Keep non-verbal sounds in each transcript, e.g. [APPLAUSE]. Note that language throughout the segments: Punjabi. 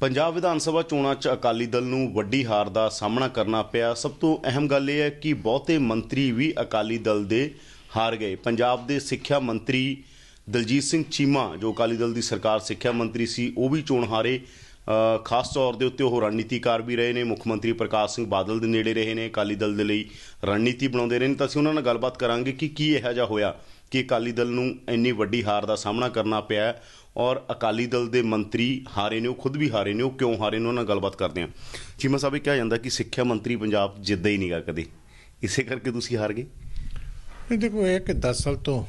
ਪੰਜਾਬ ਵਿਧਾਨ ਸਭਾ ਚੋਣਾਂ 'ਚ ਅਕਾਲੀ ਦਲ ਨੂੰ ਵੱਡੀ ਹਾਰ ਦਾ ਸਾਹਮਣਾ ਕਰਨਾ ਪਿਆ। ਸਭ ਤੋਂ ਅਹਿਮ ਗੱਲ ਇਹ ਹੈ ਕਿ ਬਹੁਤੇ ਮੰਤਰੀ ਵੀ ਅਕਾਲੀ ਦਲ ਦੇ ਹਾਰ ਗਏ। ਪੰਜਾਬ ਦੇ ਸਿੱਖਿਆ ਮੰਤਰੀ ਦਲਜੀਤ ਸਿੰਘ ਚੀਮਾ, ਜੋ ਅਕਾਲੀ ਦਲ ਦੀ ਸਰਕਾਰ ਸਿੱਖਿਆ ਮੰਤਰੀ ਸੀ, ਉਹ ਵੀ ਚੋਣ ਹਾਰੇ। ਖਾਸ ਤੌਰ ਦੇ ਉੱਤੇ ਉਹ ਰਣਨੀਤੀਕਾਰ ਵੀ ਰਹੇ ਨੇ, ਮੁੱਖ ਮੰਤਰੀ ਪ੍ਰਕਾਸ਼ ਸਿੰਘ ਬਾਦਲ ਦੇ ਨੇੜੇ ਰਹੇ ਨੇ, ਅਕਾਲੀ ਦਲ ਦੇ ਲਈ ਰਣਨੀਤੀ ਬਣਾਉਂਦੇ ਰਹੇ ਨੇ। ਤਾਂ ਅਸੀਂ ਉਹਨਾਂ ਨਾਲ ਗੱਲਬਾਤ ਕਰਾਂਗੇ ਕਿ ਕੀ ਇਹੋ ਜਿਹਾ ਹੋਇਆ ਕਿ ਅਕਾਲੀ ਦਲ ਨੂੰ ਇੰਨੀ ਵੱਡੀ ਹਾਰ ਦਾ ਸਾਹਮਣਾ ਕਰਨਾ ਪਿਆ ਔਰ ਅਕਾਲੀ ਦਲ ਦੇ ਮੰਤਰੀ ਹਾਰੇ ਨੇ, ਉਹ ਖੁਦ ਵੀ ਹਾਰੇ ਨੇ, ਉਹ ਕਿਉਂ ਹਾਰੇ ਨੇ, ਉਹਨਾਂ ਨਾਲ ਗੱਲਬਾਤ ਕਰਦੇ ਹਾਂ। ਚੀਮਾ ਸਾਹਿਬ, ਇਹ ਕਿਹਾ ਜਾਂਦਾ ਕਿ ਸਿੱਖਿਆ ਮੰਤਰੀ ਪੰਜਾਬ ਜਿੱਦਾਂ ਹੀ ਨਹੀਂਗਾ ਕਦੇ। ਇਸੇ ਕਰਕੇ ਤੁਸੀਂ ਹਾਰ ਗਏ? ਇਹ ਦੇਖੋ, ਇਹ ਹੈ ਕਿ 10 ਸਾਲ ਤੋਂ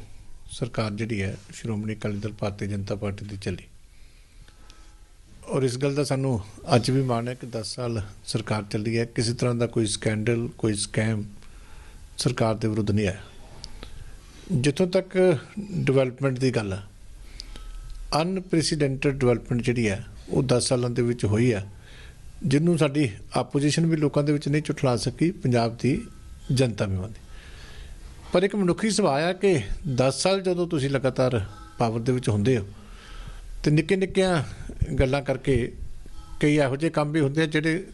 ਸਰਕਾਰ ਜਿਹੜੀ ਹੈ ਸ਼੍ਰੋਮਣੀ ਅਕਾਲੀ ਦਲ ਭਾਰਤੀ ਜਨਤਾ ਪਾਰਟੀ ਦੀ ਚੱਲੀ। ਔਰ ਇਸ ਗੱਲ ਦਾ ਸਾਨੂੰ ਅੱਜ ਵੀ ਮਾਣ ਹੈ ਕਿ 10 ਸਾਲ ਸਰਕਾਰ ਚੱਲੀ ਹੈ। ਕਿਸੇ ਤਰ੍ਹਾਂ ਦਾ ਕੋਈ ਸਕੈਂਡਲ ਕੋਈ ਸਕੈਮ ਸਰਕਾਰ ਦੇ ਵਿਰੁੱਧ ਨਹੀਂ ਆਇਆ। ਜਿੱਥੋਂ ਤੱਕ ਡਿਵੈਲਪਮੈਂਟ ਦੀ ਗੱਲ ਹੈ ਅਨਪ੍ਰੈਸੀਡੈਂਟਡ ਡਿਵੈਲਪਮੈਂਟ ਜਿਹੜੀ ਹੈ ਉਹ 10 ਸਾਲਾਂ ਦੇ ਵਿੱਚ ਹੋਈ ਹੈ ਜਿਹਨੂੰ ਸਾਡੀ ਆਪੋਜੀਸ਼ਨ ਵੀ ਲੋਕਾਂ ਦੇ ਵਿੱਚ ਨਹੀਂ ਝੁਠਲਾ ਸਕੀ, ਪੰਜਾਬ ਦੀ ਜਨਤਾ ਵੀ ਮੰਨਦੀ। ਪਰ ਇੱਕ ਮਨੁੱਖੀ ਸੁਭਾਅ ਆ ਕਿ 10 ਸਾਲ ਜਦੋਂ ਤੁਸੀਂ ਲਗਾਤਾਰ ਪਾਵਰ ਦੇ ਵਿੱਚ ਹੁੰਦੇ ਹੋ, ਤੇ ਨਿੱਕੇ ਨਿੱਕੀਆਂ ਗੱਲਾਂ ਕਰਕੇ ਕਈ ਇਹੋ ਜਿਹੇ ਕੰਮ ਵੀ ਹੁੰਦੇ ਆ ਜਿਹੜੇ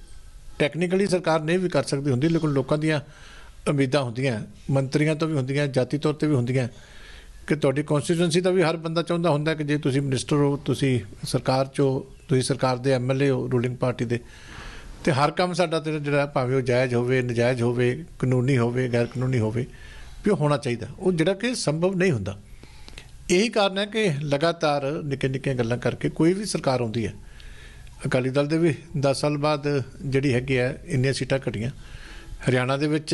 ਟੈਕਨੀਕਲੀ ਸਰਕਾਰ ਨਹੀਂ ਵੀ ਕਰ ਸਕਦੀ ਹੁੰਦੀ, ਲੇਕਿਨ ਲੋਕਾਂ ਦੀਆਂ ਉਮੀਦਾਂ ਹੁੰਦੀਆਂ, ਮੰਤਰੀਆਂ ਤੋਂ ਵੀ ਹੁੰਦੀਆਂ, ਜਾਤੀ ਤੌਰ ਤੇ ਵੀ ਹੁੰਦੀਆਂ। ਕਿ ਤੁਹਾਡੀ ਕਨਸਟੀਟਿਊਂਸੀ ਦਾ ਵੀ ਹਰ ਬੰਦਾ ਚਾਹੁੰਦਾ ਹੁੰਦਾ ਕਿ ਜੇ ਤੁਸੀਂ ਮਿਨਿਸਟਰ ਹੋ, ਤੁਸੀਂ ਸਰਕਾਰ ਚੋਂ, ਤੁਸੀਂ ਸਰਕਾਰ ਦੇ ਐਮਐਲਏ ਹੋ ਰੂਲਿੰਗ ਪਾਰਟੀ ਦੇ, ਤੇ ਹਰ ਕੰਮ ਸਾਡਾ ਤੇ ਜਿਹੜਾ ਭਾਵੇਂ ਉਹ ਜਾਇਜ਼ ਹੋਵੇ, ਨਜਾਇਜ਼ ਹੋਵੇ, ਕਾਨੂੰਨੀ ਹੋਵੇ ਗੈਰ ਕਾਨੂੰਨੀ ਹੋਵੇ, ਵੀ ਉਹ ਹੋਣਾ ਚਾਹੀਦਾ। ਉਹ ਜਿਹੜਾ ਕਿ ਸੰਭਵ ਨਹੀਂ ਹੁੰਦਾ। ਇਹੀ ਕਾਰਨ ਹੈ ਕਿ ਲਗਾਤਾਰ ਨਿੱਕੇ ਨਿੱਕੀਆਂ ਗੱਲਾਂ ਕਰਕੇ ਕੋਈ ਵੀ ਸਰਕਾਰ ਆਉਂਦੀ ਹੈ, ਅਕਾਲੀ ਦਲ ਦੇ ਵੀ 10 ਸਾਲ ਬਾਅਦ ਜਿਹੜੀ ਹੈਗੀ ਹੈ, ਇੰਨੀਆਂ ਸੀਟਾਂ ਘਟੀਆਂ। ਹਰਿਆਣਾ ਦੇ ਵਿੱਚ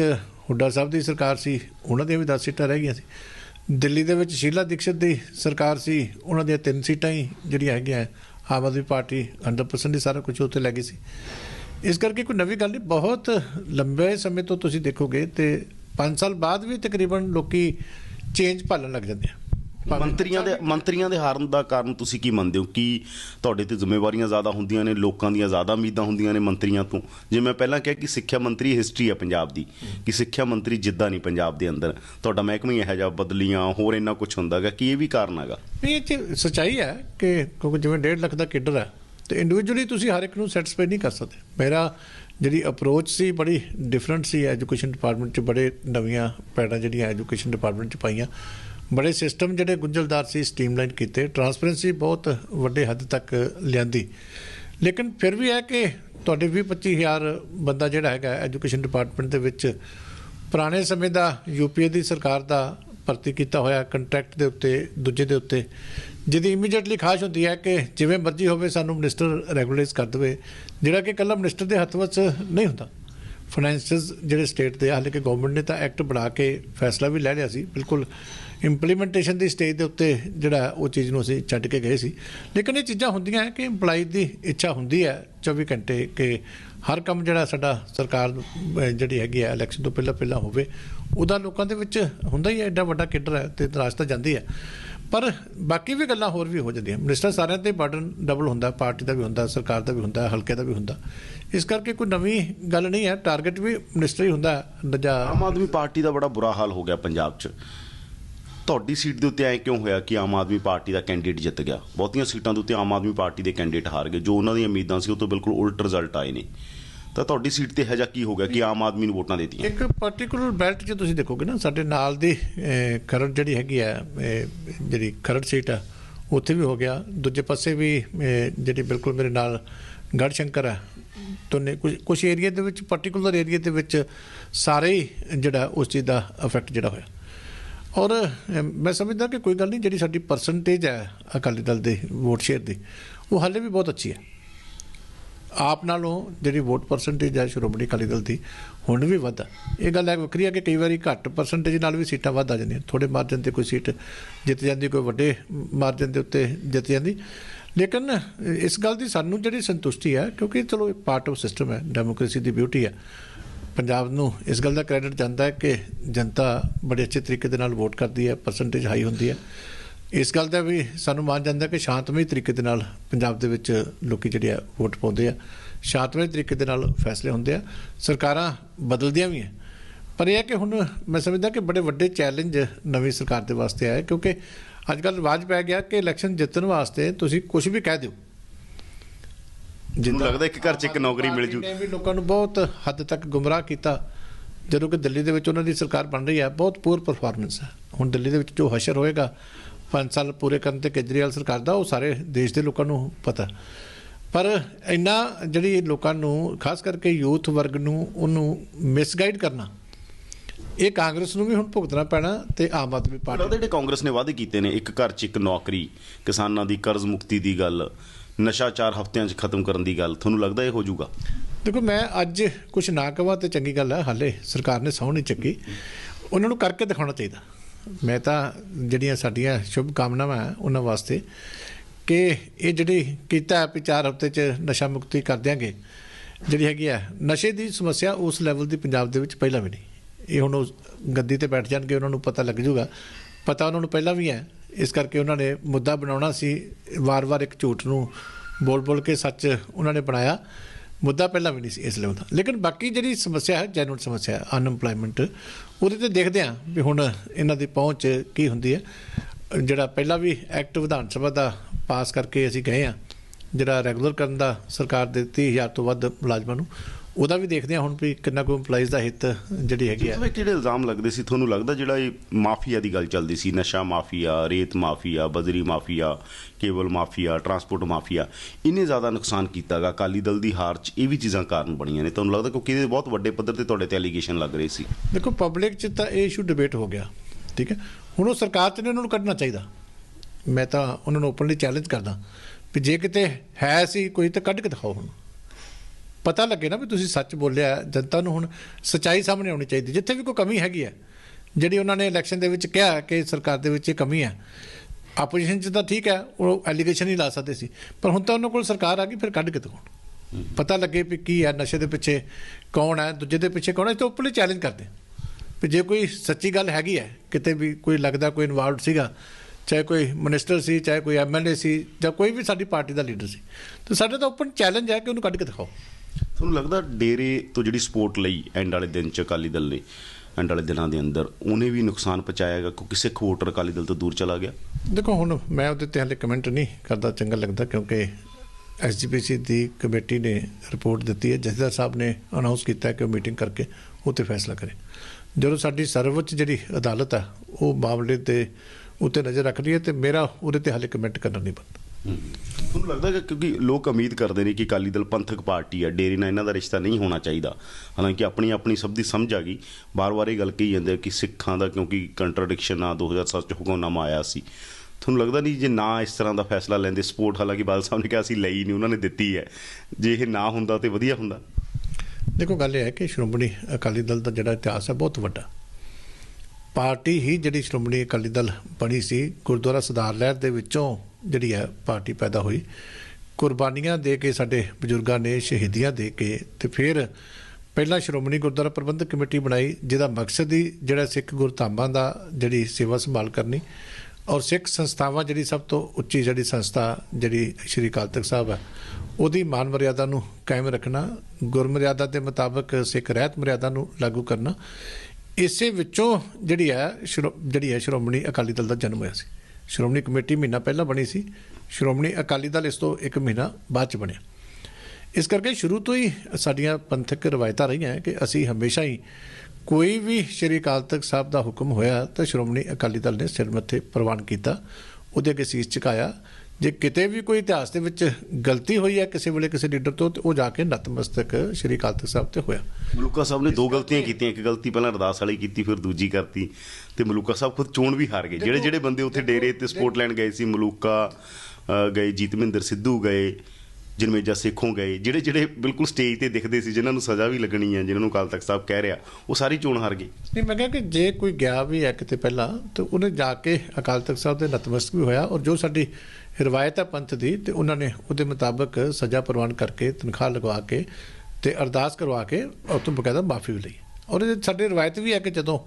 ਹੁੱਡਾ ਸਾਹਿਬ ਦੀ ਸਰਕਾਰ ਸੀ, ਉਹਨਾਂ ਦੀਆਂ ਵੀ 10 ਸੀਟਾਂ ਰਹਿ ਗਈਆਂ ਸੀ। ਦਿੱਲੀ ਦੇ ਵਿੱਚ ਸ਼ੀਲਾ ਦੀਕਸ਼ਤ ਦੀ ਸਰਕਾਰ ਸੀ, ਉਹਨਾਂ ਦੀਆਂ ਤਿੰਨ ਸੀਟਾਂ ਹੀ ਜਿਹੜੀਆਂ ਹੈਗੀਆਂ, ਆਮ ਆਦਮੀ ਪਾਰਟੀ 100% ਹੀ ਸਾਰਾ ਕੁਝ ਉੱਤੇ ਲੈ ਗਈ ਸੀ। ਇਸ ਕਰਕੇ ਕੋਈ ਨਵੀਂ ਗੱਲ ਨਹੀਂ, ਬਹੁਤ ਲੰਬੇ ਸਮੇਂ ਤੋਂ ਤੁਸੀਂ ਦੇਖੋਗੇ ਤੇ 5 ਸਾਲ ਬਾਅਦ ਵੀ ਤਕਰੀਬਨ ਲੋਕੀ ਚੇਂਜ ਭਾਲਣ ਲੱਗ ਜਾਂਦੇ ਆ। ਮੰਤਰੀਆਂ ਦੇ ਮੰਤਰੀਆਂ ਦੇ ਹਾਰਨ ਦਾ ਕਾਰਨ ਤੁਸੀਂ ਕੀ ਮੰਨਦੇ ਹੋ? ਕਿ ਤੁਹਾਡੇ ਤੇ ਜ਼ਿੰਮੇਵਾਰੀਆਂ ਜ਼ਿਆਦਾ ਹੁੰਦੀਆਂ ਨੇ? ਲੋਕਾਂ ਦੀਆਂ ਜ਼ਿਆਦਾ ਉਮੀਦਾਂ ਹੁੰਦੀਆਂ ਨੇ ਮੰਤਰੀਆਂ ਤੋਂ? ਜਿਵੇਂ ਮੈਂ ਪਹਿਲਾਂ ਕਿਹਾ ਕਿ ਸਿੱਖਿਆ ਮੰਤਰੀ ਹਿਸਟਰੀ ਹੈ ਪੰਜਾਬ ਦੀ ਕਿ ਸਿੱਖਿਆ ਮੰਤਰੀ ਜਿੱਦਾਂ ਨਹੀਂ ਪੰਜਾਬ ਦੇ ਅੰਦਰ। ਤੁਹਾਡਾ ਮਹਿਕਮਾ ਹੀ ਇਹੋ ਜਿਹਾ ਬਦਲੀਆਂ ਹੋਰ ਇੰਨਾ ਕੁਝ ਹੁੰਦਾਗਾ। ਕਿ ਇਹ ਵੀ ਕਾਰਨ ਹੈਗਾ? ਇਹ 'ਚ ਸੱਚਾਈ ਹੈ ਕਿ ਕਿਉਂਕਿ ਜਿਵੇਂ 1.5 ਲੱਖ ਦਾ ਕਿਡਰ ਹੈ ਤੇ ਇੰਡੀਵਿਜੂਅਲੀ ਤੁਸੀਂ ਹਰ ਇੱਕ ਨੂੰ ਸੈਟੀਸਫਾਈ ਨਹੀਂ ਕਰ ਸਕਦੇ। ਮੇਰਾ ਜਿਹੜੀ ਅਪਰੋਚ ਸੀ ਬੜੀ ਡਿਫਰੈਂਟ ਸੀ ਐਜੂਕੇਸ਼ਨ ਡਿਪਾਰਟਮੈਂਟ 'ਚ ਬੜੇ ਨਵੀਆਂ ਪੈੜਾਂ ਜਿਹੜੀਆਂ ਐਜੂਕੇਸ਼ਨ ਡਿਪਾਰਟਮੈਂਟ 'ਚ ਪਾਈਆਂ। ਬੜੇ ਸਿਸਟਮ ਜਿਹੜੇ ਗੁੰਝਲਦਾਰ ਸੀ ਸਟ੍ਰੀਮਲਾਈਨ ਕੀਤੇ। ਟਰਾਂਸਪੇਰੈਂਸੀ ਬਹੁਤ ਵੱਡੇ ਹੱਦ ਤੱਕ ਲਿਆਂਦੀ। ਲੇਕਿਨ ਫਿਰ ਵੀ ਹੈ ਕਿ ਤੁਹਾਡੇ 20 25000 ਬੰਦਾ ਜਿਹੜਾ ਹੈਗਾ ਐਜੂਕੇਸ਼ਨ ਡਿਪਾਰਟਮੈਂਟ ਦੇ ਵਿੱਚ ਪੁਰਾਣੇ ਸਮੇਂ ਦਾ ਯੂਪੀਏ ਦੀ ਸਰਕਾਰ ਦਾ ਭਰਤੀ ਕੀਤਾ ਹੋਇਆ ਕੰਟਰੈਕਟ ਦੇ ਉੱਤੇ ਦੂਜੇ ਦੇ ਉੱਤੇ ਜਿਹਦੀ ਇਮੀਡੀਏਟਲੀ ਖਾਸ਼ ਹੁੰਦੀ ਹੈ ਕਿ ਜਿਵੇਂ ਮਰਜ਼ੀ ਹੋਵੇ ਸਾਨੂੰ ਮਿਨਿਸਟਰ ਰੈਗੂਲੇਟ ਕਰ ਦੇਵੇ ਜਿਹੜਾ ਕਿ ਕੱਲਾ ਮਿਨਿਸਟਰ ਦੇ ਹੱਥ ਵਿੱਚ ਨਹੀਂ ਹੁੰਦਾ। ਫਾਈਨੈਂਸਸ ਜਿਹੜੇ ਸਟੇਟ ਦੇ ਆ, ਹਾਲੇ ਕਿ ਗਵਰਨਮੈਂਟ ਨੇ ਤਾਂ ਐਕਟ ਬਣਾ ਕੇ ਫੈਸਲਾ ਵੀ ਲੈ ਲਿਆ ਸੀ ਬਿਲਕੁਲ ਇੰਪਲੀਮੈਂਟੇਸ਼ਨ ਦੀ ਸਟੇਜ ਦੇ ਉੱਤੇ ਜਿਹੜਾ ਉਹ ਚੀਜ਼ ਨੂੰ ਅਸੀਂ ਛੱਡ ਕੇ ਗਏ ਸੀ। ਲੇਕਿਨ ਇਹ ਚੀਜ਼ਾਂ ਹੁੰਦੀਆਂ ਹੈ ਕਿ EMPLOYE ਦੀ ਇੱਛਾ ਹੁੰਦੀ ਹੈ 24 ਘੰਟੇ ਕਿ ਹਰ ਕੰਮ ਜਿਹੜਾ ਸਾਡਾ ਸਰਕਾਰ ਜਿਹੜੀ ਹੈਗੀ ਹੈ ਇਲੈਕਸ਼ਨ ਤੋਂ ਪਹਿਲਾਂ ਪਹਿਲਾਂ ਹੋਵੇ, ਉਹਦਾ ਲੋਕਾਂ ਦੇ ਵਿੱਚ ਹੁੰਦਾ ਹੀ ਹੈ, ਐਡਾ ਵੱਡਾ ਕਿੱਡਰ ਹੈ ਤੇ ਤਰਾਸ਼ ਤਾਂ ਜਾਂਦੀ ਹੈ। ਪਰ ਬਾਕੀ ਵੀ ਗੱਲਾਂ ਹੋਰ ਵੀ ਹੋ ਜਾਂਦੀਆਂ। ਮਿਨਿਸਟਰ ਸਾਰਿਆਂ ਤੇ ਬਰਡਨ ਡਬਲ ਹੁੰਦਾ ਪਾਰਟੀ ਦਾ ਵੀ ਹੁੰਦਾ, ਸਰਕਾਰ ਦਾ ਵੀ ਹੁੰਦਾ, ਹਲਕੇ ਦਾ ਵੀ ਹੁੰਦਾ। ਇਸ ਕਰਕੇ ਕੋਈ ਨਵੀਂ ਗੱਲ ਨਹੀਂ ਹੈ ਟਾਰਗੇਟ ਵੀ ਮਿਨਿਸਟਰ ਹੀ ਹੁੰਦਾ ਜਾਂ ਆਮ ਆਦਮੀ ਪਾਰਟੀ ਦਾ ਬੜਾ ਬੁਰਾ ਹਾਲ ਹੋ ਗਿਆ ਪੰਜਾਬ 'ਚ। ਤੁਹਾਡੀ ਸੀਟ ਦੇ ਉੱਤੇ ਐ ਕਿਉਂ ਹੋਇਆ ਕਿ ਆਮ ਆਦਮੀ ਪਾਰਟੀ ਦਾ ਕੈਂਡੀਡੇਟ ਜਿੱਤ ਗਿਆ? ਬਹੁਤੀਆਂ ਸੀਟਾਂ ਦੇ ਉੱਤੇ ਆਮ ਆਦਮੀ ਪਾਰਟੀ ਦੇ ਕੈਂਡੀਡੇਟ ਹਾਰ ਗਏ। ਜੋ ਉਹਨਾਂ ਦੀਆਂ ਉਮੀਦਾਂ ਸੀ ਉਹ ਤੋਂ ਬਿਲਕੁਲ ਉਲਟ ਰਿਜ਼ਲਟ ਆਏ ਨੇ। ਤਾਂ ਤੁਹਾਡੀ ਸੀਟ ਤੇ ਇਹੋ ਜਿਹਾ ਕੀ ਹੋ ਗਿਆ ਕਿ ਆਮ ਆਦਮੀ ਨੂੰ ਵੋਟਾਂ ਦੇਤੀਆਂ? ਇੱਕ ਪਾਰਟਿਕੂਲਰ ਬੈਲਟ 'ਚ ਤੁਸੀਂ ਦੇਖੋਗੇ ਨਾ ਸਾਡੇ ਨਾਲ ਦੀ ਖਰੜ ਜਿਹੜੀ ਹੈਗੀ ਆ ਜਿਹੜੀ ਖਰੜ ਸੀਟ ਆ ਉੱਥੇ ਵੀ ਹੋ ਗਿਆ। ਦੂਜੇ ਪਾਸੇ ਵੀ ਅਹ, ਜਿਹੜੀ ਬਿਲਕੁਲ ਮੇਰੇ ਨਾਲ ਗੜ ਸ਼ੰਕਰ ਹੈ ਤੋਨੇ ਕੁਝ ਕੁਝ ਏਰੀਆ ਦੇ ਵਿੱਚ ਪਾਰਟਿਕੂਲਰ ਏਰੀਆ ਦੇ ਵਿੱਚ ਸਾਰੇ ਹੀ ਜਿਹੜਾ ਉਸ ਚੀਜ਼ ਦਾ ਇਫੈਕਟ ਜਿਹੜਾ ਹੋਇਆ। ਔਰ ਮੈਂ ਸਮਝਦਾ ਕਿ ਕੋਈ ਗੱਲ ਨਹੀਂ, ਜਿਹੜੀ ਸਾਡੀ ਪਰਸੈਂਟੇਜ ਹੈ ਅਕਾਲੀ ਦਲ ਦੇ ਵੋਟ ਸ਼ੇਅਰ ਦੀ, ਉਹ ਹਾਲੇ ਵੀ ਬਹੁਤ ਅੱਛੀ ਹੈ। ਆਪ ਨਾਲੋਂ ਜਿਹੜੀ ਵੋਟ ਪਰਸੈਂਟੇਜ ਹੈ ਸ਼੍ਰੋਮਣੀ ਅਕਾਲੀ ਦਲ ਦੀ, ਹੁਣ ਵੀ ਵੱਧ ਇਹ ਗੱਲ ਹੈ ਵੱਖਰੀ ਹੈ ਕਿ ਕਈ ਵਾਰੀ ਘੱਟ ਪਰਸੈਂਟੇਜ ਨਾਲ ਵੀ ਸੀਟਾਂ ਵੱਧ ਆ ਜਾਂਦੀਆਂ। ਥੋੜੇ ਮਾਰਜਨ ਤੇ ਕੋਈ ਸੀਟ ਜਿੱਤ ਜਾਂਦੀ, ਕੋਈ ਵੱਡੇ ਮਾਰਜਨ ਦੇ ਉੱਤੇ ਜਿੱਤ ਜਾਂਦੀ। ਲੇਕਿਨ ਇਸ ਗੱਲ ਦੀ ਸਾਨੂੰ ਜਿਹੜੀ ਸੰਤੁਸ਼ਟੀ ਹੈ, ਕਿਉਂਕਿ ਚਲੋ ਪਾਰਟ ਆਫ ਸਿਸਟਮ ਹੈ ਡੈਮੋਕ੍ਰੇਸੀ ਦੀ ਬਿਊਟੀ ਹੈ। ਪੰਜਾਬ ਨੂੰ ਇਸ ਗੱਲ ਦਾ ਕ੍ਰੈਡਿਟ ਜਾਂਦਾ ਹੈ ਕਿ ਜਨਤਾ ਬੜੇ ਅੱਛੇ ਤਰੀਕੇ ਦੇ ਨਾਲ ਵੋਟ ਕਰਦੀ ਹੈ ਪਰਸੈਂਟੇਜ ਹਾਈ ਹੁੰਦੀ ਹੈ। ਇਸ ਗੱਲ ਦਾ ਵੀ ਸਾਨੂੰ ਮੰਨ ਜਾਂਦਾ ਕਿ ਸ਼ਾਂਤਮਈ ਤਰੀਕੇ ਦੇ ਨਾਲ ਪੰਜਾਬ ਦੇ ਵਿੱਚ ਲੋਕੀ ਜਿਹੜੇ ਆ ਵੋਟ ਪਾਉਂਦੇ ਆ। ਸ਼ਾਂਤਮਈ ਤਰੀਕੇ ਦੇ ਨਾਲ ਫੈਸਲੇ ਹੁੰਦੇ ਆ। ਸਰਕਾਰਾਂ ਬਦਲਦੀਆਂ ਵੀ ਆ ਪਰ ਇਹ ਹੈ ਕਿ ਹੁਣ ਮੈਂ ਸਮਝਦਾ ਕਿ ਬੜੇ ਵੱਡੇ ਚੈਲੰਜ ਨਵੀਂ ਸਰਕਾਰ ਦੇ ਵਾਸਤੇ ਆਇਆ ਕਿਉਂਕਿ ਅੱਜ ਕੱਲ੍ਹ ਰਿਵਾਜ ਪੈ ਗਿਆ ਕਿ ਇਲੈਕਸ਼ਨ ਜਿੱਤਣ ਵਾਸਤੇ ਤੁਸੀਂ ਕੁਝ ਵੀ ਕਹਿ ਦਿਓ। ਤੁਹਾਨੂੰ ਲੱਗਦਾ ਇੱਕ ਘਰ 'ਚ ਇੱਕ ਨੌਕਰੀ ਮਿਲ ਜੂ। ਨੇ ਵੀ ਲੋਕਾਂ ਨੂੰ ਬਹੁਤ ਹੱਦ ਤੱਕ ਗੁੰਮਰਾਹ ਕੀਤਾ ਜਦੋਂ ਕਿ ਦਿੱਲੀ ਦੇ ਵਿੱਚ ਉਹਨਾਂ ਦੀ ਸਰਕਾਰ ਬਣ ਰਹੀ ਹੈ ਬਹੁਤ ਪੂਰ ਪਰਫਾਰਮੈਂਸ ਹੈ। ਹੁਣ ਦਿੱਲੀ ਦੇ ਵਿੱਚ ਜੋ ਹਸ਼ਰ ਹੋਏਗਾ 5 ਸਾਲ ਪੂਰੇ ਕਰਨ ਤੇ ਕੇਜਰੀਵਾਲ ਸਰਕਾਰ ਦਾ ਉਹ ਸਾਰੇ ਦੇਸ਼ ਦੇ ਲੋਕਾਂ ਨੂੰ ਪਤਾ ਪਰ ਇੰਨਾ ਜਿਹੜੀ ਲੋਕਾਂ ਨੂੰ ਖਾਸ ਕਰਕੇ ਯੂਥ ਵਰਗ ਨੂੰ ਉਹਨੂੰ ਮਿਸਗਾਈਡ ਕਰਨਾ ਇਹ ਕਾਂਗਰਸ ਨੂੰ ਵੀ ਹੁਣ ਭੁਗਤਣਾ ਪੈਣਾ ਤੇ ਆਮ ਆਦਮੀ ਪਾਰਟੀ ਲੱਗਦਾ ਜਿਹੜੇ ਕਾਂਗਰਸ ਨੇ ਵਾਅਦੇ ਕੀਤੇ ਨੇ ਇੱਕ ਘਰ 'ਚ ਇੱਕ ਨੌਕਰੀ ਕਿਸਾਨਾਂ ਦੀ ਕਰਜ਼ ਮੁਕਤੀ ਦੀ ਗੱਲ ਨਸ਼ਾ ਚਾਰ ਹਫ਼ਤਿਆਂ 'ਚ ਖਤਮ ਕਰਨ ਦੀ ਗੱਲ ਤੁਹਾਨੂੰ ਲੱਗਦਾ ਇਹ ਹੋ ਜਾਊਗਾ? ਦੇਖੋ, ਮੈਂ ਅੱਜ ਕੁਝ ਨਾ ਕਹਾਂ ਤੇ ਚੰਗੀ ਗੱਲ ਹੈ, ਹਾਲੇ ਸਰਕਾਰ ਨੇ ਸਹੁੰ ਨਹੀਂ ਚੱਕੀ। ਉਹਨਾਂ ਨੂੰ ਕਰਕੇ ਦਿਖਾਉਣਾ ਚਾਹੀਦਾ। ਮੈਂ ਤਾਂ ਜਿਹੜੀਆਂ ਸਾਡੀਆਂ ਸ਼ੁਭ ਕਾਮਨਾਵਾਂ ਉਹਨਾਂ ਵਾਸਤੇ ਕਿ ਇਹ ਜਿਹੜੀ ਕੀਤਾ ਵੀ ਚਾਰ ਹਫ਼ਤੇ 'ਚ ਨਸ਼ਾ ਮੁਕਤੀ ਕਰ ਦਿਆਂਗੇ, ਜਿਹੜੀ ਹੈਗੀ ਆ ਨਸ਼ੇ ਦੀ ਸਮੱਸਿਆ ਉਸ ਲੈਵਲ ਦੀ ਪੰਜਾਬ ਦੇ ਵਿੱਚ ਪਹਿਲਾਂ ਵੀ ਨਹੀਂ। ਇਹ ਹੁਣ ਗੱਦੀ ਤੇ ਬੈਠ ਜਾਣਗੇ, ਉਹਨਾਂ ਨੂੰ ਪਤਾ ਲੱਗ ਜਾਊਗਾ। ਪਤਾ ਉਹਨਾਂ ਨੂੰ ਪਹਿਲਾਂ ਵੀ ਹੈ ਇਸ ਕਰਕੇ ਉਹਨਾਂ ਨੇ ਮੁੱਦਾ ਬਣਾਉਣਾ ਸੀ। ਵਾਰ-ਵਾਰ ਇੱਕ ਝੂਠ ਨੂੰ ਬੋਲ-ਬੋਲ ਕੇ ਸੱਚ ਉਹਨਾਂ ਨੇ ਬਣਾਇਆ। ਮੁੱਦਾ ਪਹਿਲਾਂ ਵੀ ਨਹੀਂ ਸੀ ਇਸ ਲੈਵਲ ਦਾ। ਲੇਕਿਨ ਬਾਕੀ ਜਿਹੜੀ ਸਮੱਸਿਆ ਹੈ ਜੈਨੂਨ ਸਮੱਸਿਆ ਹੈ ਅਨਐਮਪਲੋਇਮੈਂਟ ਉਹਦੇ ਤੇ ਦੇਖਦੇ ਹਾਂ ਵੀ ਹੁਣ ਇਹਨਾਂ ਦੀ ਪਹੁੰਚ ਕੀ ਹੁੰਦੀ ਹੈ। ਜਿਹੜਾ ਪਹਿਲਾਂ ਵੀ ਐਕਟ ਵਿਧਾਨ ਸਭਾ ਦਾ ਪਾਸ ਕਰਕੇ ਅਸੀਂ ਗਏ ਆ ਜਿਹੜਾ ਰੈਗੂਲਰ ਕਰਨ ਦਾ ਸਰਕਾਰ ਦੇ 30000 ਤੋਂ ਵੱਧ ਮੁਲਾਜ਼ਮਾਂ ਨੂੰ ਉਹਦਾ ਵੀ ਦੇਖਦੇ ਹਾਂ ਹੁਣ ਵੀ ਕਿੰਨਾ ਕੁ EMPLOYEES ਦਾ ਹਿੱਤ ਜਿਹੜੀ ਹੈਗੀ ਹੈ ਜਿਵੇਂ ਜਿਹੜੇ ਇਲਜ਼ਾਮ ਲੱਗਦੇ ਸੀ ਤੁਹਾਨੂੰ ਲੱਗਦਾ ਜਿਹੜਾ ਇਹ ਮਾਫੀਆ ਦੀ ਗੱਲ ਚੱਲਦੀ ਸੀ ਨਸ਼ਾ ਮਾਫੀਆ ਰੇਤ ਮਾਫੀਆ ਬਜਰੀ mafia cable mafia transport mafia ਇਹਨੇ ਜ਼ਿਆਦਾ ਨੁਕਸਾਨ ਕੀਤਾਗਾ ਅਕਾਲੀ ਦਲ ਦੀ ਹਾਰ 'ਚ ਇਹ ਵੀ ਚੀਜ਼ਾਂ ਕਾਰਨ ਬਣੀਆਂ ਨੇ। ਤੁਹਾਨੂੰ ਲੱਗਦਾ ਕਿਉਂਕਿ ਇਹਦੇ ਬਹੁਤ ਵੱਡੇ ਪੱਧਰ ਤੇ ਤੁਹਾਡੇ ਤੇ ਐਲੀਗੇਸ਼ਨ ਲੱਗ ਰਹੇ ਸੀ। ਦੇਖੋ ਪਬਲਿਕ 'ਚ ਤਾਂ ਇਹ ਇਸ਼ੂ ਡਿਬੇਟ ਹੋ ਗਿਆ ਠੀਕ ਹੈ? ਹੁਣ ਉਹ ਸਰਕਾਰ 'ਚ ਨੇ ਉਹਨਾਂ ਨੂੰ ਕੱਢਣਾ ਚਾਹੀਦਾ। ਮੈਂ ਤਾਂ ਉਹਨਾਂ ਨੂੰ ਓਪਨਲੀ ਚੈਲੰਜ ਕਰਦਾ ਵੀ ਜੇ ਕਿਤੇ ਹੈ ਸੀ ਕੋਈ ਤਾਂ ਕੱਢ ਕੇ ਦਿਖਾਓ ਹੁਣ। ਪਤਾ ਲੱਗੇ ਨਾ ਵੀ ਤੁਸੀਂ ਸੱਚ ਬੋਲਿਆ, ਜਨਤਾ ਨੂੰ ਹੁਣ ਸੱਚਾਈ ਸਾਹਮਣੇ ਆਉਣੀ ਚਾਹੀਦੀ, ਜਿੱਥੇ ਵੀ ਕੋਈ ਕਮੀ ਹੈਗੀ ਹੈ ਜਿਹੜੀ ਉਹਨਾਂ ਨੇ ਇਲੈਕਸ਼ਨ ਦੇ ਵਿੱਚ ਕਿਹਾ ਕਿ ਸਰਕਾਰ ਦੇ ਵਿੱਚ ਇਹ ਕਮੀ ਹੈ ਆਪੋਜੀਸ਼ਨ 'ਚ ਤਾਂ ਠੀਕ ਹੈ ਉਹ ਐਲੀਗੇਸ਼ਨ ਹੀ ਲਾ ਸਕਦੇ ਸੀ, ਪਰ ਹੁਣ ਤਾਂ ਉਹਨਾਂ ਕੋਲ ਸਰਕਾਰ ਆ ਗਈ, ਫਿਰ ਕੱਢ ਕੇ ਦਿਖਾਉਣ। ਪਤਾ ਲੱਗੇ ਵੀ ਕੀ ਹੈ ਨਸ਼ੇ ਦੇ ਪਿੱਛੇ ਕੌਣ ਹੈ ਦੂਜੇ ਦੇ ਪਿੱਛੇ ਕੌਣ ਹੈ ਇਹ ਤਾਂ ਓਪਨਲੀ ਚੈਲੰਜ ਕਰਦੇ ਵੀ ਜੇ ਕੋਈ ਸੱਚੀ ਗੱਲ ਹੈਗੀ ਹੈ ਕਿਤੇ ਵੀ ਕੋਈ ਲੱਗਦਾ ਕੋਈ ਇਨਵੋਲਵਡ ਸੀਗਾ, ਚਾਹੇ ਕੋਈ ਮਿਨਿਸਟਰ ਸੀ, ਚਾਹੇ ਕੋਈ ਐਮਐਲਏ ਸੀ, ਜਾਂ ਕੋਈ ਵੀ ਸਾਡੀ ਪਾਰਟੀ ਦਾ ਲੀਡਰ ਸੀ, ਤਾਂ ਸਾਡੇ ਤਾਂ ਓਪਨ ਚੈਲੰਜ ਹੈ ਕਿ ਉਹਨੂੰ ਕੱਢ ਕੇ ਦਿਖਾਓ। ਤੁਹਾਨੂੰ ਲੱਗਦਾ ਡੇਰੇ ਤੋਂ ਜਿਹੜੀ ਸਪੋਰਟ ਲਈ ਐਂਡ ਵਾਲੇ ਦਿਨ 'ਚ ਅਕਾਲੀ ਦਲ ਨੇ, ਐਂਡ ਵਾਲੇ ਦਿਨਾਂ ਦੇ ਅੰਦਰ ਉਹਨੇ ਵੀ ਨੁਕਸਾਨ ਪਹੁੰਚਾਇਆਗਾ ਕਿਉਂਕਿ ਸਿੱਖ ਵੋਟਰ ਅਕਾਲੀ ਦਲ ਤੋਂ ਦੂਰ ਚਲਾ ਗਿਆ। ਦੇਖੋ, ਹੁਣ ਮੈਂ ਉਹਦੇ ਤੇ ਹਾਲੇ ਕਮੈਂਟ ਨਹੀਂ ਕਰਦਾ, ਚੰਗਾ ਲੱਗਦਾ ਕਿਉਂਕਿ ਐਸਜੀਪੀਸੀ ਦੀ ਕਮੇਟੀ ਨੇ ਰਿਪੋਰਟ ਦਿੱਤੀ ਹੈ। ਜਥੇਦਾਰ ਸਾਹਿਬ ਨੇ ਅਨਾਉਂਸ ਕੀਤਾ ਕਿ ਉਹ ਮੀਟਿੰਗ ਕਰਕੇ ਉਹ ਤੇ ਫੈਸਲਾ ਕਰੇ। ਜਦੋਂ ਸਾਡੀ ਸਰਵਉੱਚ ਜਿਹੜੀ ਅਦਾਲਤ ਆ, ਉਹ ਮਾਮਲੇ ਤੇ ਉੱਤੇ ਨਜ਼ਰ ਰੱਖ ਰਹੀ ਹੈ ਤੇ ਮੇਰਾ ਉਹਦੇ ਤੇ ਹਾਲੇ ਕਮੈਂਟ ਕਰਨਾ ਨਹੀਂ ਬਣਦਾ। ਤੁਹਾਨੂੰ ਲੱਗਦਾ ਕਿ ਕਿਉਂਕਿ ਲੋਕ ਉਮੀਦ ਕਰਦੇ ਨੇ ਕਿ ਅਕਾਲੀ ਦਲ ਪੰਥਕ ਪਾਰਟੀ ਹੈ, ਡੇਰੇ ਨਾਲ ਇਹਨਾਂ ਦਾ ਰਿਸ਼ਤਾ ਨਹੀਂ ਹੋਣਾ ਚਾਹੀਦਾ। ਹਾਲਾਂਕਿ ਆਪਣੀ ਆਪਣੀ ਸਭ ਦੀ ਸਮਝ ਆ ਗਈ। ਬਾਰ-ਬਾਰ ਇਹ ਗੱਲ ਕਹੀ ਜਾਂਦੇ ਆ ਕਿ ਸਿੱਖਾਂ ਦਾ ਕਿਉਂਕਿ ਕੰਟਰਡਿਕਸ਼ਨ ਆ 2007 ਚ ਹੁਕਮਨਾਮਾ ਆਇਆ ਸੀ। ਤੁਹਾਨੂੰ ਲੱਗਦਾ ਨਹੀਂ ਜੇ ਨਾ ਇਸ ਤਰ੍ਹਾਂ ਦਾ ਫੈਸਲਾ ਲੈਂਦੇ ਸਪੋਰਟ, ਹਾਲਾਂਕਿ ਬਾਦਲ ਸਾਹਿਬ ਨੇ ਕਿਹਾ ਅਸੀਂ ਲਈ ਨਹੀਂ, ਉਹਨਾਂ ਨੇ ਦਿੱਤੀ ਹੈ। ਜੇ ਇਹ ਨਾ ਹੁੰਦਾ ਤੇ ਵਧੀਆ ਹੁੰਦਾ। ਦੇਖੋ, ਗੱਲ ਇਹ ਹੈ ਕਿ ਸ਼੍ਰੋਮਣੀ ਅਕਾਲੀ ਦਲ ਦਾ ਜਿਹੜਾ ਇਤਿਹਾਸ ਹੈ ਬਹੁਤ ਵੱਡਾ। ਪਾਰਟੀ ਹੀ ਜਿਹੜੀ ਸ਼੍ਰੋਮਣੀ ਅਕਾਲੀ ਦਲ ਬਣੀ ਸੀ, ਗੁਰਦੁਆਰਾ ਸੁਧਾਰ ਲਹਿਰ ਦੇ ਵਿੱਚੋਂ ਜਿਹੜੀ ਹੈ ਪਾਰਟੀ ਪੈਦਾ ਹੋਈ। ਕੁਰਬਾਨੀਆਂ ਦੇ ਕੇ ਸਾਡੇ ਬਜ਼ੁਰਗਾਂ ਨੇ, ਸ਼ਹੀਦੀਆਂ ਦੇ ਕੇ ਤੇ ਫਿਰ ਪਹਿਲਾਂ ਸ਼੍ਰੋਮਣੀ ਗੁਰਦੁਆਰਾ ਪ੍ਰਬੰਧਕ ਕਮੇਟੀ ਬਣਾਈ, ਜਿਹਦਾ ਮਕਸਦ ਹੀ ਜਿਹੜਾ ਸਿੱਖ ਗੁਰਧਾਮਾਂ ਦਾ ਜਿਹੜੀ ਸੇਵਾ ਸੰਭਾਲ ਕਰਨੀ ਔਰ ਸਿੱਖ ਸੰਸਥਾਵਾਂ ਜਿਹੜੀ ਸਭ ਤੋਂ ਉੱਚੀ ਜਿਹੜੀ ਸੰਸਥਾ ਜਿਹੜੀ ਸ਼੍ਰੀ ਅਕਾਲ ਤਖਤ ਸਾਹਿਬ ਹੈ, ਉਹਦੀ ਮਾਨ ਮਰਿਆਦਾ ਨੂੰ ਕਾਇਮ ਰੱਖਣਾ, ਗੁਰਮਰਿਆਦਾ ਦੇ ਮੁਤਾਬਕ ਸਿੱਖ ਰਹਿਤ ਮਰਿਆਦਾ ਨੂੰ ਲਾਗੂ ਕਰਨਾ ਇਸੇ ਵਿੱਚੋਂ ਜਿਹੜੀ ਹੈ ਸ਼੍ਰੋ- ਜਿਹੜੀ ਹੈ ਸ਼੍ਰੋਮਣੀ ਅਕਾਲੀ ਦਲ ਦਾ ਜਨਮ ਹੋਇਆ ਸੀ। ਸ਼੍ਰੋਮਣੀ ਕਮੇਟੀ ਮਹੀਨਾ ਪਹਿਲਾਂ ਬਣੀ ਸੀ। ਸ਼੍ਰੋਮਣੀ ਅਕਾਲੀ ਦਲ ਇਸ ਤੋਂ ਇੱਕ ਮਹੀਨਾ ਬਾਅਦ ਚ ਬਣਿਆ। ਇਸ ਕਰਕੇ ਸ਼ੁਰੂ ਤੋਂ ਹੀ ਸਾਡੀਆਂ ਪੰਥਕ ਰਵਾਇਤਾਂ ਰਹੀਆਂ ਕਿ ਅਸੀਂ ਹਮੇਸ਼ਾ ਹੀ ਕੋਈ ਵੀ ਸ਼੍ਰੀ ਅਕਾਲ ਤਖਤ ਸਾਹਿਬ ਦਾ ਹੁਕਮ ਹੋਇਆ ਤਾਂ ਸ਼੍ਰੋਮਣੀ ਅਕਾਲੀ ਦਲ ਨੇ ਸਿਰ ਮੱਥੇ ਪ੍ਰਵਾਨ ਕੀਤਾ, ਉਹਦੇ ਅੱਗੇ ਸੀਸ ਝੁਕਾਇਆ ਜੇ ਕਿਤੇ ਵੀ ਕੋਈ ਇਤਿਹਾਸ ਦੇ ਵਿੱਚ ਗਲਤੀ ਹੋਈ ਹੈ ਕਿਸੇ ਵੇਲੇ ਕਿਸੇ ਲੀਡਰ ਤੋਂ ਤੇ ਉਹ ਜਾ ਕੇ ਨਤਮਸਤਕ ਸ਼੍ਰੀ ਅਕਾਲ ਤਖਤ ਸਾਹਿਬ ਤੇ ਹੋਇਆ। ਮਲੂਕਾ ਸਾਹਿਬ ਨੇ ਦੋ ਗਲਤੀਆਂ ਕੀਤੀਆਂ ਇੱਕ ਗਲਤੀ ਪਹਿਲਾਂ ਅਰਦਾਸ ਵਾਲੀ ਕੀਤੀ ਫਿਰ ਦੂਜੀ ਕਰਤੀ ਤੇ ਮਲੂਕਾ ਸਾਹਿਬ ਖੁਦ ਚੋਣ ਵੀ ਹਾਰ ਗਏ। ਜਿਹੜੇ ਜਿਹੜੇ ਬੰਦੇ ਉੱਥੇ ਡੇਰੇ ਤੇ ਸਪੋਰਟ ਲੈਣ ਗਏ ਸੀ ਮਲੂਕਾ ਗਏ ਜੀਤਮਿੰਦਰ ਸਿੱਧੂ ਗਏ ਜਨਮੇਜਾ ਸੇਖੋਂ ਗਏ, ਜਿਹੜੇ ਜਿਹੜੇ ਬਿਲਕੁਲ ਸਟੇਜ ਤੇ ਦਿਖਦੇ ਸੀ, ਜਿਨ੍ਹਾਂ ਨੂੰ ਸਜ਼ਾ ਵੀ ਲੱਗਣੀ ਹੈ ਜਿਨ੍ਹਾਂ ਨੂੰ ਅਕਾਲ ਤਖਤ ਸਾਹਿਬ ਕਹਿ ਰਿਹਾ, ਉਹ ਸਾਰੀ ਚੋਣ ਹਾਰ ਗਏ। ਨਹੀਂ, ਮੈਂ ਕਿਹਾ ਕਿ ਜੇ ਕੋਈ ਗਿਆ ਵੀ ਹੈ ਕਿਤੇ ਪਹਿਲਾਂ, ਤਾਂ ਉਹਨੇ ਜਾ ਕੇ ਅਕਾਲ ਤਖਤ ਸਾਹਿਬ ਦੇ ਨਤਮਸਤਕ ਵੀ ਹੋਇਆ ਔਰ ਜੋ ਸਾਡੀ ਰਵਾਇਤ ਹੈ ਪੰਥ ਦੀ, ਤੇ ਉਹਨਾਂ ਨੇ ਉਹਦੇ ਮੁਤਾਬਕ ਸਜ਼ਾ ਪ੍ਰਵਾਨ ਕਰਕੇ ਤਨਖਾਹ ਲਗਵਾ ਕੇ ਤੇ ਅਰਦਾਸ ਕਰਵਾ ਕੇ ਉਹ ਤੋਂ ਬਕਾਇਦਾ ਮਾਫੀ ਵੀ ਲਈ। ਔਰ ਇਹ ਸਾਡੇ ਰਵਾਇਤ ਵੀ ਹੈ ਕਿ ਜਦੋਂ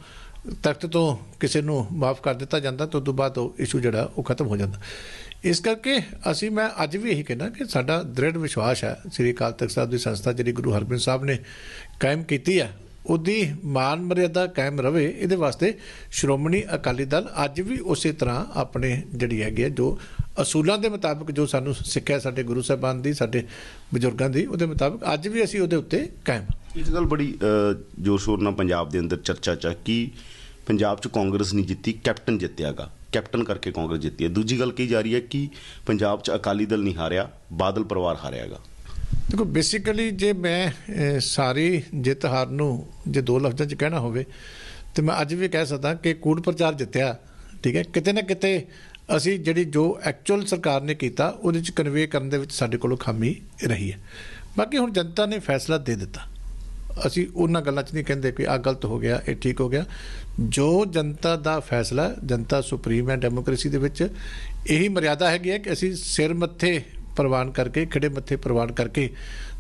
ਤਖਤ ਤੋਂ ਕਿਸੇ ਨੂੰ ਮਾਫ ਕਰ ਦਿੱਤਾ ਜਾਂਦਾ ਤਾਂ ਉਸ ਤੋਂ ਬਾਅਦ ਉਹ ਇਸ਼ੂ ਜਿਹੜਾ ਉਹ ਖਤਮ ਹੋ ਜਾਂਦਾ। ਇਸ ਕਰਕੇ ਅਸੀਂ ਮੈਂ ਅੱਜ ਵੀ ਇਹੀ ਕਹਿੰਦਾ ਕਿ ਸਾਡਾ ਦ੍ਰਿੜ ਵਿਸ਼ਵਾਸ ਹੈ, ਸ੍ਰੀ ਅਕਾਲ ਤਖਤ ਸਾਹਿਬ ਦੀ ਸੰਸਥਾ ਜਿਹੜੀ ਗੁਰੂ ਹਰਗੋਬਿੰਦ ਸਾਹਿਬ ਨੇ ਕਾਇਮ ਕੀਤੀ ਹੈ ਉਹਦੀ ਮਾਨ ਮਰਿਆਦਾ ਕਾਇਮ ਰਵੇ, ਇਹਦੇ ਵਾਸਤੇ ਸ਼੍ਰੋਮਣੀ ਅਕਾਲੀ ਦਲ ਅੱਜ ਵੀ ਉਸੇ ਤਰ੍ਹਾਂ ਆਪਣੇ ਜਿਹੜੀ ਹੈਗੀ ਹੈ ਜੋ ਅਸੂਲਾਂ ਦੇ ਮੁਤਾਬਕ ਜੋ ਸਾਨੂੰ ਸਿੱਖਿਆ ਸਾਡੇ ਗੁਰੂ ਸਾਹਿਬਾਨ ਦੀ, ਸਾਡੇ ਬਜ਼ੁਰਗਾਂ ਦੀ, ਉਹਦੇ ਮੁਤਾਬਕ ਅੱਜ ਵੀ ਅਸੀਂ ਉਹਦੇ ਉੱਤੇ ਕਾਇਮ ਹਾਂ। ਇੱਕ ਗੱਲ ਬੜੀ ਜ਼ੋਰ ਸ਼ੋਰ ਨਾਲ ਪੰਜਾਬ ਦੇ ਅੰਦਰ ਚਰਚਾ ਚ ਆ ਕਿ ਪੰਜਾਬ ਚ ਕਾਂਗਰਸ ਨਹੀਂ ਜਿੱਤੀ, ਕੈਪਟਨ ਜਿੱਤਿਆਗਾ। ਕੈਪਟਨ ਕਰਕੇ ਕਾਂਗਰਸ ਜਿੱਤੀ ਹੈ। ਦੂਜੀ ਗੱਲ ਕੀ ਜਾ ਰਹੀ ਹੈ ਕਿ ਪੰਜਾਬ ਚ ਅਕਾਲੀ ਦਲ ਨਹੀਂ ਹਾਰਿਆ, ਬਾਦਲ ਪਰਿਵਾਰ ਹਾਰਿਆਗਾ। ਦੇਖੋ ਬੇਸਿਕਲੀ ਜੇ ਮੈਂ ਸਾਰੀ ਜਿੱਤ ਹਾਰ ਨੂੰ ਜੇ ਦੋ ਲਫ਼ਜ਼ਾਂ 'ਚ ਕਹਿਣਾ ਹੋਵੇ, ਤੇ ਮੈਂ ਅੱਜ ਵੀ ਕਹਿ ਸਕਦਾ ਕਿ ਕੂੜ ਪ੍ਰਚਾਰ ਜਿੱਤਿਆ, ਠੀਕ ਹੈ? ਕਿਤੇ ਨਾ ਕਿਤੇ ਅਸੀਂ ਜਿਹੜੀ ਜੋ ਐਕਚੁਅਲ ਸਰਕਾਰ ਨੇ ਕੀਤਾ, ਉਹਦੇ 'ਚ ਕਨਵੇ ਕਰਨ ਦੇ ਵਿੱਚ ਸਾਡੇ ਕੋਲੋਂ ਖਾਮੀ ਰਹੀ ਹੈ। ਬਾਕੀ ਹੁਣ ਜਨਤਾ ਨੇ ਫੈਸਲਾ ਦੇ ਦਿੱਤਾ। ਅਸੀਂ ਉਹਨਾਂ ਗੱਲਾਂ 'ਚ ਨਹੀਂ ਕਹਿੰਦੇ ਕਿ ਆ ਗਲਤ ਹੋ ਗਿਆ, ਇਹ ਠੀਕ ਹੋ ਗਿਆ। ਜੋ ਜਨਤਾ ਦਾ ਫੈਸਲਾ, ਜਨਤਾ ਸੁਪਰੀਮ ਹੈ ਡੈਮੋਕ੍ਰੇਸੀ ਦੇ ਵਿੱਚ, ਇਹੀ ਮਰਿਆਦਾ ਹੈਗੀ ਹੈ ਕਿ ਅਸੀਂ ਸਿਰ ਮੱਥੇ ਪ੍ਰਵਾਨ ਕਰਕੇ, ਖਿੜੇ ਮੱਥੇ ਪ੍ਰਵਾਨ ਕਰਕੇ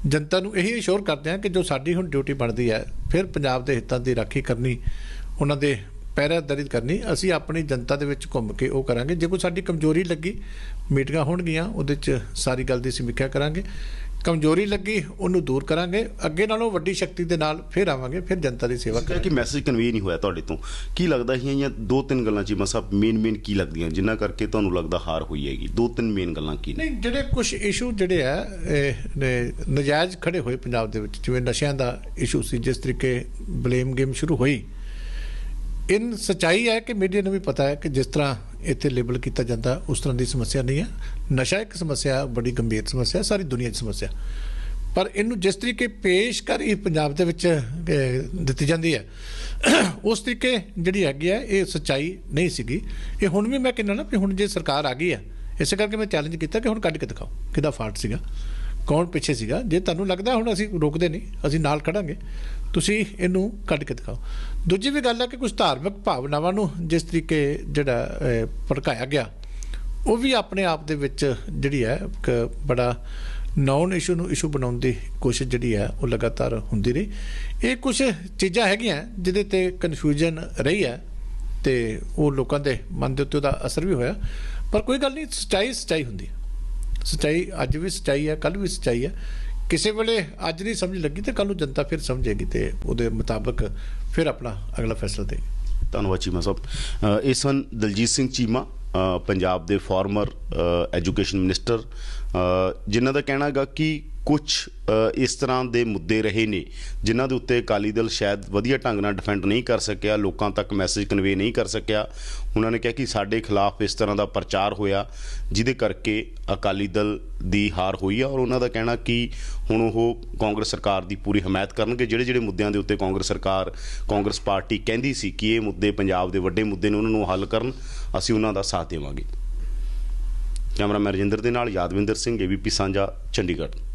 ਜਨਤਾ ਨੂੰ ਇਹੀ ਇਸ਼ੋਰ ਕਰਦੇ ਹਾਂ ਕਿ ਜੋ ਸਾਡੀ ਹੁਣ ਡਿਊਟੀ ਬਣਦੀ ਹੈ, ਫਿਰ ਪੰਜਾਬ ਦੇ ਹਿੱਤਾਂ ਦੀ ਰਾਖੀ ਕਰਨੀ, ਉਹਨਾਂ ਦੇ ਪਹਿਰਾਦਰੀ ਕਰਨੀ, ਅਸੀਂ ਆਪਣੀ ਜਨਤਾ ਦੇ ਵਿੱਚ ਘੁੰਮ ਕੇ ਉਹ ਕਰਾਂਗੇ। ਜੇ ਕੋਈ ਸਾਡੀ ਕਮਜ਼ੋਰੀ ਲੱਗੀ, ਮੀਟਿੰਗਾਂ ਹੋਣਗੀਆਂ, ਉਹਦੇ 'ਚ ਸਾਰੀ ਗੱਲ ਦੀ ਸਮੀਖਿਆ ਕਰਾਂਗੇ। ਕਮਜ਼ੋਰੀ ਲੱਗੀ ਉਹਨੂੰ ਦੂਰ ਕਰਾਂਗੇ ਅੱਗੇ ਨਾਲੋਂ ਵੱਡੀ ਸ਼ਕਤੀ ਦੇ ਨਾਲ ਫਿਰ ਆਵਾਂਗੇ ਫਿਰ ਜਨਤਾ ਦੀ ਸੇਵਾ ਕਰਾਂਗੇ ਕਿ ਮੈਸੇਜ ਕਨਵੇ ਨਹੀਂ ਹੋਇਆ ਤੁਹਾਡੇ ਤੋਂ। ਕੀ ਲੱਗਦਾ ਸੀ ਜਾਂ ਦੋ ਤਿੰਨ ਗੱਲਾਂ ਚੀਮਾ ਸਾਹਿਬ ਮੇਨ ਮੇਨ ਕੀ ਲੱਗਦੀਆਂ? ਜਿਨ੍ਹਾਂ ਕਰਕੇ ਤੁਹਾਨੂੰ ਲੱਗਦਾ ਹਾਰ ਹੋਈ ਹੈਗੀ। ਦੋ ਤਿੰਨ ਮੇਨ ਗੱਲਾਂ ਕੀ ਨੇ? ਨਹੀਂ ਜਿਹੜੇ ਕੁਝ ਇਸ਼ੂ ਜਿਹੜੇ ਆ ਨਜਾਇਜ਼ ਖੜੇ ਹੋਏ ਪੰਜਾਬ ਦੇ ਵਿੱਚ ਜਿਵੇਂ ਨਸ਼ਿਆਂ ਦਾ ਇਸ਼ੂ ਸੀ ਜਿਸ ਤਰੀਕੇ ਬਲੇਮ ਗੇਮ ਸ਼ੁਰੂ ਹੋਈ ਇਨ ਸਚਾਈ ਹੈ ਕਿ ਮੀਡੀਆ ਨੂੰ ਵੀ ਪਤਾ ਹੈ ਕਿ ਜਿਸ ਤਰ੍ਹਾਂ ਇੱਥੇ ਲੇਬਲ ਕੀਤਾ ਜਾਂਦਾ, ਉਸ ਤਰ੍ਹਾਂ ਦੀ ਸਮੱਸਿਆ ਨਹੀਂ ਹੈ। ਨਸ਼ਾ ਇੱਕ ਸਮੱਸਿਆ, ਬੜੀ ਗੰਭੀਰ ਸਮੱਸਿਆ, ਸਾਰੀ ਦੁਨੀਆ 'ਚ ਸਮੱਸਿਆ। ਪਰ ਇਹਨੂੰ ਜਿਸ ਤਰੀਕੇ ਪੇਸ਼ਕਾਰੀ ਪੰਜਾਬ ਦੇ ਵਿੱਚ ਦਿੱਤੀ ਜਾਂਦੀ ਹੈ, [CLEARS THROAT] ਉਸ ਤਰੀਕੇ ਜਿਹੜੀ ਹੈਗੀ ਹੈ, ਇਹ ਸਚਾਈ ਨਹੀਂ ਸੀਗੀ। ਇਹ ਹੁਣ ਵੀ ਮੈਂ ਕਹਿੰਦਾ ਨਾ ਕਿ ਹੁਣ ਜੇ ਸਰਕਾਰ ਆ ਗਈ ਹੈ, ਇਸੇ ਕਰਕੇ ਮੈਂ ਚੈਲੰਜ ਕੀਤਾ ਕਿ ਹੁਣ ਕੱਢ ਕੇ ਦਿਖਾਓ ਕਿਹਦਾ ਫਾਲਟ ਸੀਗਾ, ਕੌਣ ਪਿੱਛੇ ਸੀਗਾ। ਜੇ ਤੁਹਾਨੂੰ ਲੱਗਦਾ ਹੁਣ ਅਸੀਂ ਰੋਕਦੇ ਨਹੀਂ, ਅਸੀਂ ਨਾਲ ਖੜਾਂਗੇ। ਤੁਸੀਂ ਇਹਨੂੰ ਕੱਢ ਕੇ ਦਿਖਾਓ। ਦੂਜੀ ਵੀ ਗੱਲ ਹੈ ਕਿ ਕੁਝ ਧਾਰਮਿਕ ਭਾਵਨਾਵਾਂ ਨੂੰ ਜਿਸ ਤਰੀਕੇ ਜਿਹੜਾ ਭੜਕਾਇਆ ਗਿਆ, ਉਹ ਵੀ ਆਪਣੇ ਆਪ ਦੇ ਵਿੱਚ ਜਿਹੜੀ ਹੈ, ਇੱਕ ਬੜਾ ਨੌਨ ਇਸ਼ੂ ਨੂੰ ਇਸ਼ੂ ਬਣਾਉਣ ਦੀ ਕੋਸ਼ਿਸ਼ ਜਿਹੜੀ ਹੈ, ਉਹ ਲਗਾਤਾਰ ਹੁੰਦੀ ਰਹੀ। ਇਹ ਕੁਝ ਚੀਜ਼ਾਂ ਹੈਗੀਆਂ ਜਿਹਦੇ ਤੇ ਕਨਫਿਊਜ਼ਨ ਰਹੀ ਹੈ ਤੇ ਉਹ ਲੋਕਾਂ ਦੇ ਮਨ ਦੇ ਉੱਤੇ ਉਹਦਾ ਅਸਰ ਵੀ ਹੋਇਆ। ਪਰ ਕੋਈ ਗੱਲ ਨਹੀਂ, ਸਚਾਈ ਸਚਾਈ ਹੁੰਦੀ ਹੈ। ਸਚਾਈ ਅੱਜ ਵੀ ਸਚਾਈ ਹੈ ਕੱਲ ਵੀ ਸਚਾਈ ਹੈ। ਕਿਸੇ ਵੇਲੇ ਅੱਜ ਨਹੀਂ ਸਮਝ ਲੱਗੀ ਤੇ ਕੱਲ ਨੂੰ ਜਨਤਾ ਫਿਰ ਸਮਝੇਗੀ ਤੇ ਉਹਦੇ ਮੁਤਾਬਕ ਫਿਰ ਆਪਣਾ ਅਗਲਾ ਫੈਸਲਾ ਦੇ ਧੰਨਵਾਦ ਚੀਮਾ ਸਾਹਿਬ ਇਸ ਇਹ ਦਲਜੀਤ ਸਿੰਘ ਚੀਮਾ ਪੰਜਾਬ ਦੇ ਫਾਰਮਰ ਐਜੂਕੇਸ਼ਨ ਮਿਨਿਸਟਰ ਜਿਨ੍ਹਾਂ ਦਾ ਕਹਿਣਾ ਹੈਗਾ ਕਿ ਕੁਝ ਇਸ ਤਰ੍ਹਾਂ ਦੇ ਮੁੱਦੇ ਰਹੇ ਨੇ, ਜਿਨ੍ਹਾਂ ਦੇ ਉੱਤੇ ਅਕਾਲੀ ਦਲ ਸ਼ਾਇਦ ਵਧੀਆ ਢੰਗ ਨਾਲ ਡਿਫੈਂਡ ਨਹੀਂ ਕਰ ਸਕਿਆ, ਲੋਕਾਂ ਤੱਕ ਮੈਸੇਜ ਕਨਵੇ ਨਹੀਂ ਕਰ ਸਕਿਆ। ਉਹਨਾਂ ਨੇ ਕਿਹਾ ਕਿ ਸਾਡੇ ਖਿਲਾਫ ਇਸ ਤਰ੍ਹਾਂ ਦਾ ਪ੍ਰਚਾਰ ਹੋਇਆ, ਜਿਹਦੇ ਕਰਕੇ ਅਕਾਲੀ ਦਲ ਦੀ ਹਾਰ ਹੋਈ ਆ, ਔਰ ਉਹਨਾਂ ਦਾ ਕਹਿਣਾ ਕਿ ਹੁਣ ਉਹ ਕਾਂਗਰਸ ਸਰਕਾਰ ਦੀ ਪੂਰੀ ਹਮਾਇਤ ਕਰਨਗੇ। ਜਿਹੜੇ ਜਿਹੜੇ ਮੁੱਦਿਆਂ ਦੇ ਉੱਤੇ ਕਾਂਗਰਸ ਸਰਕਾਰ, ਕਾਂਗਰਸ ਪਾਰਟੀ ਕਹਿੰਦੀ ਸੀ ਕਿ ਇਹ ਮੁੱਦੇ ਪੰਜਾਬ ਦੇ ਵੱਡੇ ਮੁੱਦੇ ਨੇ, ਉਹਨਾਂ ਨੂੰ ਹੱਲ ਕਰਨ, ਅਸੀਂ ਉਹਨਾਂ ਦਾ ਸਾਥ ਦੇਵਾਂਗੇ। ਕੈਮਰਾਮੈਨ ਰਜਿੰਦਰ ਦੇ ਨਾਲ ਯਾਦਵਿੰਦਰ ਸਿੰਘ ਏਬੀਪੀ ਸਾਂਝਾ, ਚੰਡੀਗੜ੍ਹ।